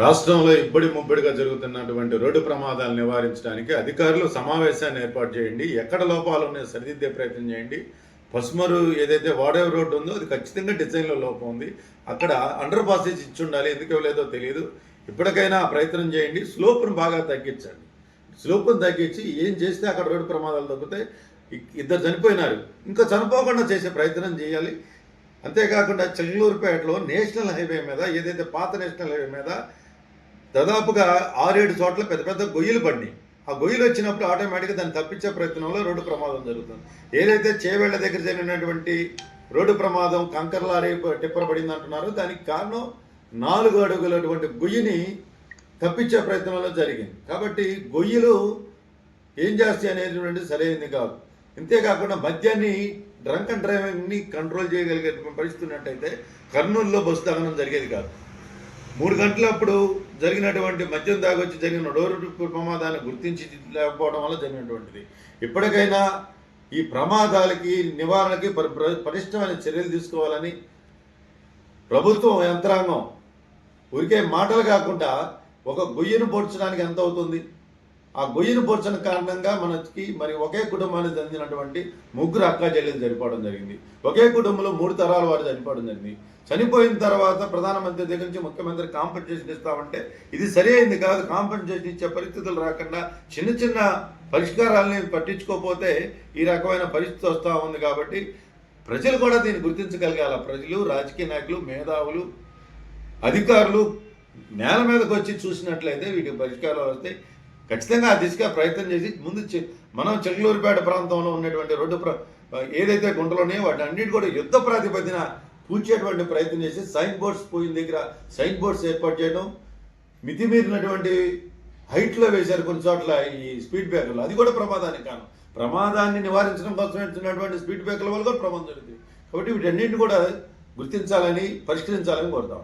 రాష్ట్రంలో ఇబ్బడి ముబ్బడిగా జరుగుతున్నటువంటి రోడ్డు ప్రమాదాలు నివారించడానికి అధికారులు సమావేశాన్ని ఏర్పాటు చేయండి. ఎక్కడ లోపాలు ఉన్నాయో సరిదిద్దే ప్రయత్నం చేయండి. పసుమరు ఏదైతే వాడేవ్ రోడ్డు ఉందో అది ఖచ్చితంగా డిజైన్లో లోపం ఉంది. అక్కడ అండర్ పాసేజ్ ఇచ్చి ఉండాలి. ఎందుకు ఇవ్వలేదో తెలియదు ఇప్పటికైనా ప్రయత్నం చేయండి. స్లోప్ను బాగా తగ్గించండి. స్లోప్ను తగ్గించి ఏం చేస్తే అక్కడ రోడ్డు ప్రమాదాలు తగ్గుతాయి? ఇద్దరు చనిపోయినారు. ఇంకా చనిపోకుండా చేసే ప్రయత్నం చేయాలి. అంతేకాకుండా చెల్లూరుపేటలో నేషనల్ హైవే మీద ఏదైతే పాత నేషనల్ హైవే మీద దాదాపుగా ఆరేడు చోట్ల పెద్ద పెద్ద గొయ్యలు పడినాయి ఆ గొయ్యలు వచ్చినప్పుడు ఆటోమేటిక్గా దాన్ని తప్పించే ప్రయత్నంలో రోడ్డు ప్రమాదం జరుగుతుంది. ఏదైతే చేవేళ్ళ దగ్గర జరిగినటువంటి రోడ్డు ప్రమాదం కంకర్ లారీ టిప్పర్ పడింది అంటున్నారో దానికి కారణం నాలుగు అడుగులటువంటి గొయ్యిని తప్పించే ప్రయత్నంలో జరిగింది. కాబట్టి గొయ్యలు ఏం చేస్తాయి అనేటువంటి సరైనది కాదు. ఇంతేకాకుండా మద్యాన్ని డ్రంక్ అండ్ డ్రైవింగ్ని కంట్రోల్ చేయగలిగే పరిస్థితి ఉన్నట్టయితే కర్నూలులో బస్సు దహనం జరిగేది కాదు. మూడు గంటలప్పుడు జరిగినటువంటి మద్యం దాగొచ్చి జరిగిన డోరు ప్రమాదాన్ని గుర్తించి లేకపోవడం వల్ల జరిగినటువంటిది. ఇప్పటికైనా ఈ ప్రమాదాలకి నివారణకి ప్ర- పటిష్టమైన చర్యలు తీసుకోవాలని ప్రభుత్వం యంత్రాంగం ఊరికే మాటలు కాకుండా ఒక గొయ్యను పోడ్చడానికి ఎంత అవుతుంది ఆ గొయ్యను పోర్చిన కారణంగా మనకి మరి ఒకే కుటుంబానికి చెందినటువంటి ముగ్గురు అక్క చెల్లెలు చనిపోవడం జరిగింది. ఒకే కుటుంబంలో మూడు తరాల వారు చనిపోవడం జరిగింది. చనిపోయిన తర్వాత ప్రధానమంత్రి దగ్గర నుంచి ముఖ్యమంత్రి కాంపెన్సేషన్ ఇస్తామంటే ఇది సరైనది కాదు. కాంపెన్సేషన్ ఇచ్చే పరిస్థితులు రాకుండా చిన్న చిన్న పరిష్కారాలని పట్టించుకోకపోతే ఈ రకమైన పరిస్థితి వస్తూ ఉంది కాబట్టి ప్రజలు కూడా దీన్ని గుర్తించగలగాల. ప్రజలు రాజకీయ నాయకులు మేధావులు అధికారులు నేల మీదకి వచ్చి చూసినట్లయితే వీటికి పరిష్కారాలు వస్తాయి. ఖచ్చితంగా ఆ దిశగా ప్రయత్నం చేసి ముందు చె- మనం చెల్లూరుపేట ప్రాంతంలో ఉన్నటువంటి రోడ్డు ప్ర ఏదైతే గుంటలు ఉన్నాయో వాటి అన్నిటి కూడా యుద్ధ ప్రాతిపదిన పూడ్చేటువంటి ప్రయత్నం చేసి సైన్ బోర్డ్స్ పోయిన దగ్గర సైన్ బోర్డ్స్ ఏర్పాటు చేయడం మితిమీరినటువంటి హైట్లో వేశారు కొన్ని చోట్ల ఈ స్పీడ్ బ్రేకర్లు. అది కూడా ప్రమాదానికి కారణం. ప్రమాదాన్ని నివారించడం కోసం స్పీడ్ బ్రేకర్ల వల్ల కూడా ప్రమాదం జరుగుతుంది. కాబట్టి వీటన్నింటిని కూడా గుర్తించాలని పరిష్కరించాలని కోరుతాం